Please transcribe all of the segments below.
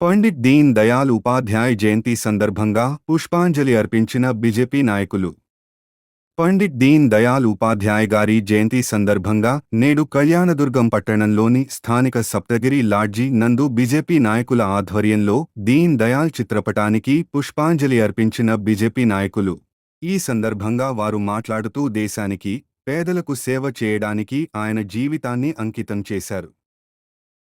పండిట్ దీన్ దయాల్ ఉపాధ్యాయ్ జయంతి సందర్భంగా పుష్పాంజలి అర్పించిన బీజేపీ నాయకులు. పండిట్ దీన్ దయాల్ ఉపాధ్యాయ్ గారి జయంతి సందర్భంగా నేడు కళ్యాణదుర్గం పట్టణంలోని స్థానిక సప్తగిరి లాడ్జీ నందు బీజేపీ నాయకుల ఆధ్వర్యంలో దీన్ దయాల్ చిత్రపటానికి పుష్పాంజలి అర్పించిన బీజేపీ నాయకులు. ఈ సందర్భంగా వారు మాట్లాడుతూ దేశానికి పేదలకు సేవ చేయడానికి ఆయన జీవితాన్ని అంకితం చేశారు.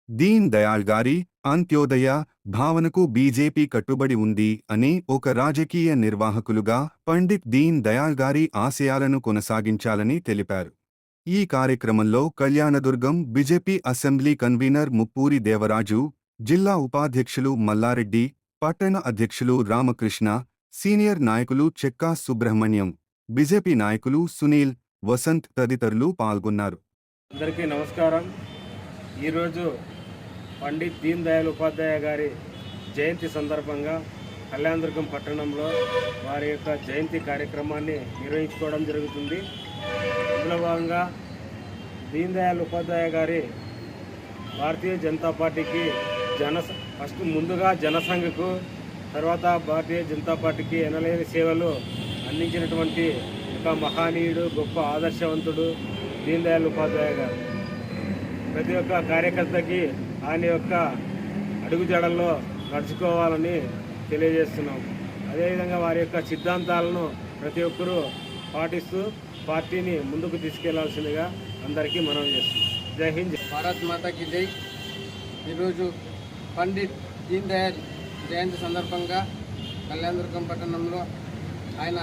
దీన్ దయాళ్ గారి అంత్యోదయ భావనకు బీజేపీ కట్టుబడి ఉంది అని ఒక రాజకీయ నిర్వాహకులుగా పండిట్ దీన్ దయాళ్ గారి ఆశయాలను కొనసాగించాలని తెలిపారు. ఈ కార్యక్రమంలో Kalyanadurgam BJP assembly convener Muppuri Devaraju జిల్లా ఉపాధ్యక్షులు మల్లారెడ్డి పట్టణ అధ్యక్షులు రామకృష్ణ సీనియర్ నాయకులు చెక్కా సుబ్రహ్మణ్యం బీజేపీ నాయకులు సునీల్ వసంత్ తదితరులు పాల్గొన్నారు. అందరికీ నమస్కారం. ఈరోజు పండిత్ దీన్ దయాళ్ ఉపాధ్యాయ గారి జయంతి సందర్భంగా కళ్యాణదుర్గం పట్టణంలో వారి యొక్క జయంతి కార్యక్రమాన్ని నిర్వహించుకోవడం జరుగుతుంది. ఇందులో భాగంగా దీన్ దయాళ్ ఉపాధ్యాయ గారి భారతీయ జనతా పార్టీకి జన ఫస్ట్ ముందుగా జనసంఘకు తర్వాత భారతీయ జనతా పార్టీకి ఎనలేని సేవలు అందించినటువంటి ఒక మహానీయుడు గొప్ప ఆదర్శవంతుడు దీన్ దయాళ్ ఉపాధ్యాయ గారు. ప్రతి ఒక్క కార్యకర్తకి ఆయన యొక్క అడుగుజాడల్లో నడుచుకోవాలని తెలియజేస్తున్నాం. అదేవిధంగా వారి యొక్క సిద్ధాంతాలను ప్రతి ఒక్కరూ పాటిస్తూ పార్టీని ముందుకు తీసుకెళ్ళాల్సిందిగా అందరికీ మనం చేస్తున్నాం. జై హింద్. భారత్ మాతాకి జై. ఈరోజు పండిత్ దీన్ దయాళ్ జయంతి సందర్భంగా కళ్యాణదుర్గం పట్టణంలో ఆయన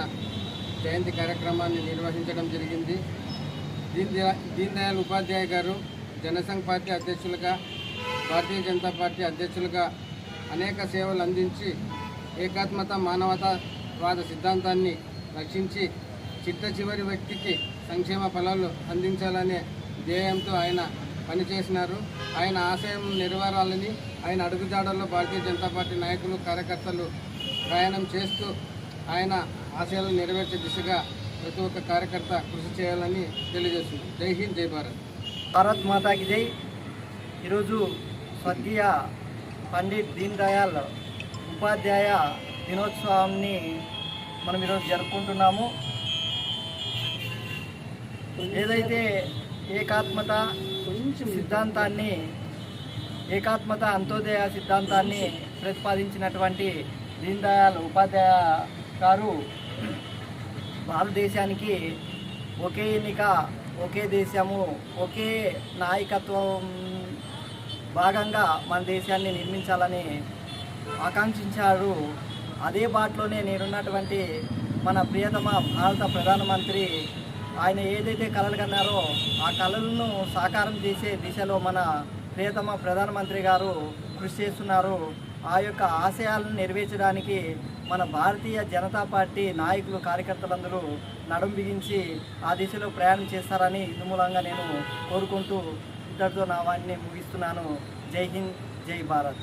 జయంతి కార్యక్రమాన్ని నిర్వహించడం జరిగింది. దీన్ దయా దీన్ దయాళ్ ఉపాధ్యాయ గారు జనసంఘ్ పార్టీ అధ్యక్షులుగా భారతీయ జనతా పార్టీ అధ్యక్షులుగా అనేక సేవలు అందించి ఏకాత్మత మానవతావాద సిద్ధాంతాన్ని రక్షించి చిట్ట చివరి వ్యక్తికి సంక్షేమ ఫలాలు అందించాలనే ధ్యేయంతో ఆయన పనిచేసినారు. ఆయన ఆశయం నెరవేరాలని ఆయన అడుగుజాడల్లో భారతీయ జనతా పార్టీ నాయకులు కార్యకర్తలు ప్రయాణం చేస్తూ ఆయన ఆశయాలను నెరవేర్చే దిశగా ప్రతి ఒక్క కార్యకర్త కృషి చేయాలని తెలియజేస్తుంది జై హింద్ జై భారత్. భారత్ మాతాకి జై. ఈరోజు స్వర్గీయ పండిట్ దీన్ దయాళ్ ఉపాధ్యాయ దినోత్సవాన్ని మనం ఈరోజు జరుపుకుంటున్నాము. ఏదైతే ఏకాత్మత సిద్ధాంతాన్ని ఏకాత్మత అంత్యోదయ సిద్ధాంతాన్ని ప్రతిపాదించినటువంటి దీన్ దయాళ్ ఉపాధ్యాయ గారు భారతదేశానికి ఒకే ఎన్నిక ఒకే దేశము ఒకే నాయకత్వం భాగంగా మన దేశాన్ని నిర్మించాలని ఆకాంక్షించారు అదే బాటలోనే నేనున్నటువంటి మన ప్రియతమ భారత ప్రధానమంత్రి ఆయన ఏదైతే కలలు కన్నారో ఆ కళలను సాకారం చేసే దిశలో మన ప్రియతమ ప్రధానమంత్రి గారు కృషి చేస్తున్నారు. ఆ యొక్క ఆశయాలను నెరవేర్చడానికి మన భారతీయ జనతా పార్టీ నాయకులు కార్యకర్తలందరూ నడుం బిగించి ఆ దిశలో ప్రయాణం చేస్తారని ఇందుమూలంగా నేను కోరుకుంటూ ఇద్దరితో నా వాడిని ముగిస్తున్నాను. జై హింద్ జై భారత్.